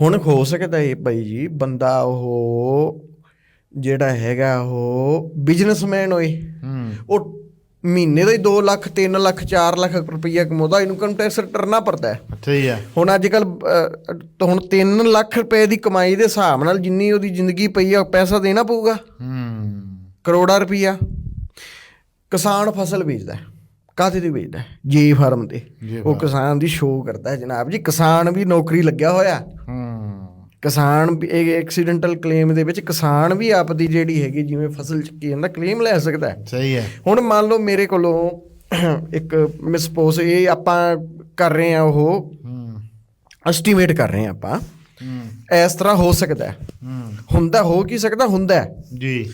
ਹੁਣ ਹੋ ਸਕਦਾ ਇਹ ਬਾਈ ਜੀ ਬੰਦਾ ਉਹ ਜਿਹੜਾ ਹੈਗਾ ਉਹ ਬਿਜ਼ਨਸਮੈਨ ਹੋਏ ਉਹ ਮਹੀਨੇ ਦਾ ਹੀ 2 ਲੱਖ 3 ਲੱਖ 4 ਲੱਖ ਰੁਪਈਆ ਕਮਾਉਂਦਾ ਇਨਕਮ ਟੈਕਸ ਰਿਟਰਨਾ ਪੜਦਾ ਹੈ। ਅੱਛਾ ਹੀ ਹੁਣ ਅੱਜ ਕੱਲ ਹੁਣ 3 ਲੱਖ ਰੁਪਏ ਦੀ ਕਮਾਈ ਦੇ ਹਿਸਾਬ ਨਾਲ ਜਿੰਨੀ ਉਹਦੀ ਜ਼ਿੰਦਗੀ ਪਈ ਆ ਪੈਸਾ ਦੇਣਾ ਪਊਗਾ। ਹੂੰ। ਕਰੋੜਾ ਰੁਪਈਆ। ਕਿਸਾਨ ਫਸਲ ਵੇਚਦਾ ਹੈ। ਕਾਹਦੇ ਦੀ ਵੇਚਦਾ ਹੈ? ਜੀ ਫਾਰਮ ਤੇ। ਉਹ ਕਿਸਾਨ ਦੀ ਸ਼ੋਅ ਕਰਦਾ ਜਨਾਬ ਜੀ। ਕਿਸਾਨ ਵੀ ਨੌਕਰੀ ਲੱਗਿਆ ਹੋਇਆ। ਕਿਸਾਨ ਵੀ ਇਹ ਐਕਸੀਡੈਂਟਲ ਕਲੇਮ ਦੇ ਵਿੱਚ ਕਿਸਾਨ ਵੀ ਆਪਦੀ ਜਿਹੜੀ ਹੈਗੀ ਜਿਵੇਂ ਫਸਲ ਚੱਕੀ ਜਾਂਦਾ ਕਲੇਮ ਲੈ ਸਕਦਾ ਹੈ। ਸਹੀ ਹੈ। ਹੁਣ ਮੰਨ ਲਓ ਮੇਰੇ ਕੋਲੋਂ ਇੱਕ ਮਿਸਪੋਜ਼ ਇਹ ਆਪਾਂ ਕਰ ਰਹੇ ਆ ਉਹ ਐਸਟੀਮੇਟ ਕਰ ਰਹੇ ਆ ਆਪਾਂ। ਇਸ ਤਰ੍ਹਾਂ ਹੋ ਸਕਦਾ ਹੁੰਦਾ ਹੋ ਕੀ ਸਕਦਾ ਹੁੰਦਾ ਹੈ। ਜੀ।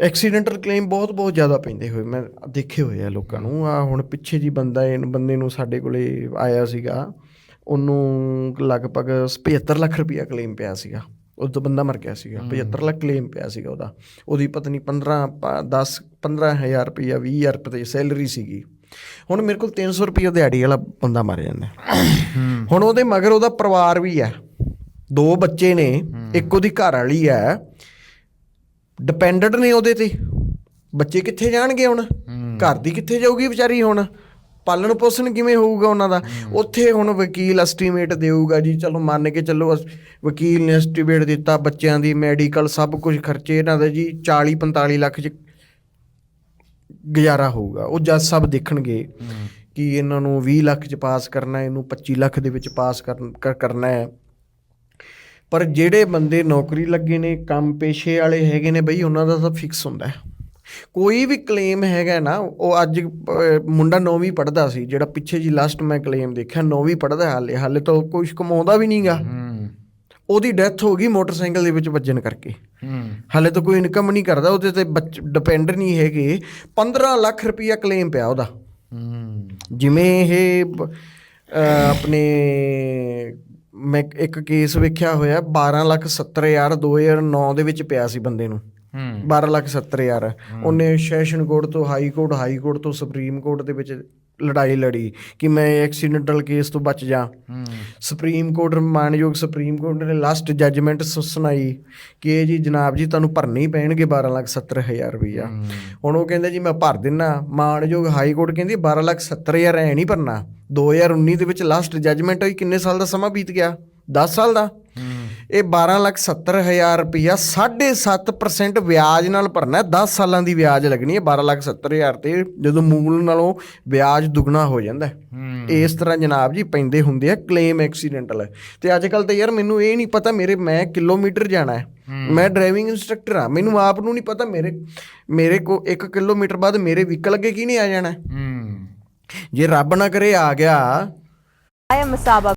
ਐਕਸੀਡੈਂਟਲ ਕਲੇਮ ਬਹੁਤ ਬਹੁਤ ਜ਼ਿਆਦਾ ਪੈਂਦੇ ਹੋਏ ਮੈਂ ਦੇਖੇ ਹੋਏ ਆ ਲੋਕਾਂ ਨੂੰ। ਆ ਹੁਣ ਪਿੱਛੇ ਜੀ ਬੰਦਾ ਇਹ ਬੰਦੇ ਨੂੰ ਸਾਡੇ ਕੋਲੇ ਆਇਆ ਸੀਗਾ। ਉਹਨੂੰ ਲਗਭਗ 75 ਲੱਖ ਰੁਪਇਆ ਕਲੇਮ ਪਿਆ ਸੀਗਾ। ਉਹ ਤੋਂ ਬੰਦਾ ਮਰ ਗਿਆ ਸੀਗਾ। 75 ਲੱਖ ਕਲੇਮ ਪਿਆ ਸੀਗਾ ਉਹਦਾ। ਉਹਦੀ ਪਤਨੀ 15 ਪ- 10 15000 ਰੁਪਇਆ 20000 ਰੁਪਏ ਸੈਲਰੀ ਸੀਗੀ। ਹੁਣ ਮੇਰੇ ਕੋਲ 300 ਰੁਪਏ ਦਿਹਾੜੀ ਵਾਲਾ ਬੰਦਾ ਮਰ ਜਾਂਦਾ। ਹੁਣ ਉਹਦੇ ਮਗਰ ਉਹਦਾ ਪਰਿਵਾਰ ਵੀ ਹੈ। ਦੋ ਬੱਚੇ ਨੇ। ਇੱਕ ਉਹਦੀ ਘਰ ਵਾਲੀ ਹੈ। ਡਿਪੈਂਡੈਂਟ ਨੇ ਉਹਦੇ ਤੇ। ਬੱਚੇ ਕਿੱਥੇ ਜਾਣਗੇ ਹੁਣ? ਘਰ ਦੀ ਕਿੱਥੇ ਜਾਊਗੀ ਵਿਚਾਰੀ ਹੁਣ? ਪਾਲਣ ਪੋਸ਼ਣ ਕਿਵੇਂ ਹੋਊਗਾ ਉਹਨਾਂ ਦਾ? ਉੱਥੇ ਹੁਣ ਵਕੀਲ ਐਸਟੀਮੇਟ ਦੇਊਗਾ ਜੀ ਚਲੋ ਮੰਨ ਕੇ ਚੱਲੋ ਵਕੀਲ ਨੇ ਐਸਟੀਮੇਟ ਦਿੱਤਾ ਬੱਚਿਆਂ ਦੀ ਮੈਡੀਕਲ ਸਭ ਕੁਝ ਖਰਚੇ ਇਹਨਾਂ ਦੇ ਜੀ 40 45 ਲੱਖ ਚ ਗੁਜ਼ਾਰਾ ਹੋਊਗਾ। ਉਹ ਜੱਜ ਸਾਹਿਬ ਦੇਖਣਗੇ ਕਿ ਇਹਨਾਂ ਨੂੰ 20 ਲੱਖ ਚ ਪਾਸ ਕਰਨਾ ਇਹਨੂੰ 25 ਲੱਖ ਦੇ ਵਿੱਚ ਪਾਸ ਕਰਨ- ਕਰ- ਕਰਨਾ ਹੈ। ਪਰ ਜਿਹੜੇ ਬੰਦੇ ਨੌਕਰੀ ਲੱਗੇ ਨੇ ਕੰਮ ਪੇਸ਼ੇ ਵਾਲੇ ਹੈਗੇ ਨੇ ਬਈ ਉਹਨਾਂ ਦਾ ਤਾਂ ਫਿਕਸ ਹੁੰਦਾ ਹੈ। ਕੋਈ ਵੀ ਕਲੇਮ ਹੈਗਾ ਨਾ ਉਹ ਅੱਜ ਮੁੰਡਾ 9ਵੀਂ ਪੜਦਾ ਸੀ ਜਿਹੜਾ ਪਿੱਛੇ ਜੀ ਲਾਸਟ ਮੈਂ ਕਲੇਮ ਦੇਖਿਆ 9ਵੀਂ ਪੜਦਾ ਹਾਲੇ ਹਾਲੇ ਤਾਂ ਕੁਝ ਕਮਾਉਂਦਾ ਵੀ ਨਹੀਂਗਾ। ਹੂੰ। ਉਹਦੀ ਡੈਥ ਹੋ ਗਈ ਮੋਟਰਸਾਈਕਲ ਦੇ ਵਿੱਚ ਵੱਜਣ ਕਰਕੇ। ਹੂੰ। ਹਾਲੇ ਤਾਂ ਕੋਈ ਇਨਕਮ ਨਹੀਂ ਕਰਦਾ ਉਹਦੇ ਤੇ ਡਿਪੈਂਡ ਨਹੀਂ ਹੈਗੇ। 15 ਲੱਖ ਰੁਪਈਆ ਕਲੇਮ ਪਿਆ ਉਹਦਾ। ਹੂੰ। ਜਿਵੇਂ ਇਹ ਆਪਣੇ ਮੈਂ ਇੱਕ ਕੇਸ ਵੇਖਿਆ ਹੋਇਆ 12 ਲੱਖ 70 ਹਜ਼ਾਰ 2009 ਦੇ ਵਿੱਚ ਪਿਆ ਸੀ ਬੰਦੇ ਨੂੰ। 12 ਲੱਖ 70 ਹਜ਼ਾਰ। ਉਹਨੇ ਸੈਸ਼ਨ ਕੋਰਟ ਤੋਂ ਹਾਈ ਕੋਰਟ ਹਾਈ ਕੋਰਟ ਤੋਂ ਸੁਪਰੀਮ ਕੋਰਟ ਦੇ ਵਿੱਚ ਲੜਾਈ ਲੜੀ ਕਿ ਮੈਂ ਐਕਸੀਡੈਂਟਲ ਕੇਸ ਤੋਂ ਬਚ ਜਾ। ਸੁਪਰੀਮ ਕੋਰਟ ਮਾਨਯੋਗ ਸੁਪਰੀਮ ਕੋਰਟ ਨੇ ਲਾਸਟ ਜੱਜਮੈਂਟ ਸੁਣਾਈ ਕਿ ਇਹ ਜੀ ਜਨਾਬ ਜੀ ਤੁਹਾਨੂੰ ਭਰਨੇ ਹੀ ਪੈਣਗੇ 12 ਲੱਖ 70 ਹਜ਼ਾਰ ਰੁਪਈਆ। ਹੁਣ ਉਹ ਕਹਿੰਦੇ ਜੀ ਮੈਂ ਭਰ ਦਿੰਨਾ। ਮਾਨਯੋਗ ਹਾਈ ਕੋਰਟ ਕਹਿੰਦੀ 12 ਲੱਖ 70 ਹਜ਼ਾਰ ਐ ਨਹੀਂ ਭਰਨਾ। 2019 ਦੇ ਵਿੱਚ ਲਾਸਟ ਜੱਜਮੈਂਟ ਹੋਈ। ਕਿੰਨੇ ਸਾਲ ਦਾ ਸਮਾਂ ਬੀਤ ਗਿਆ? 10 ਸਾਲ ਦਾ? ਇਹ 12 ਲੱਖ 70 ਹਜ਼ਾਰ ਰੁਪਈਆ 7.5% ਵਿਆਜ ਨਾਲ ਭਰਨਾ ਹੈ। 10 ਸਾਲਾਂ ਦੀ ਵਿਆਜ ਲੱਗਣੀ ਹੈ 12 ਲੱਖ 70 ਹਜ਼ਾਰ ਤੇ ਜਦੋਂ ਮੂਲ ਨਾਲੋਂ ਵਿਆਜ ਦੁੱਗਣਾ ਹੋ ਜਾਂਦਾ ਹੈ। ਹੂੰ। ਇਸ ਤਰ੍ਹਾਂ ਜਨਾਬ ਜੀ ਪੈਂਦੇ ਹੁੰਦੇ ਆ ਕਲੇਮ ਐਕਸੀਡੈਂਟਲ ਤੇ ਅੱਜ ਕੱਲ ਤਾਂ ਯਾਰ ਮੈਨੂੰ ਇਹ ਨਹੀਂ ਪਤਾ ਮੇਰੇ ਮੈਂ ਕਿਲੋਮੀਟਰ ਜਾਣਾ ਹੈ। ਮੈਂ ਡਰਾਈਵਿੰਗ ਇੰਸਟ੍ਰਕਟਰ ਆ ਮੈਨੂੰ ਆਪ ਨੂੰ ਨਹੀਂ ਪਤਾ ਮੇਰੇ ਮੇਰੇ ਕੋ 1 ਕਿਲੋਮੀਟਰ ਬਾਅਦ ਮੇਰੇ ਵਹੀਕਲ ਅੱਗੇ ਕੀ ਨਹੀਂ ਆ ਜਾਣਾ ਹੈ? ਹੂੰ। ਜੇ ਰੱਬ ਨਾ ਕਰੇ ਆ ਗਿਆ। am Masaba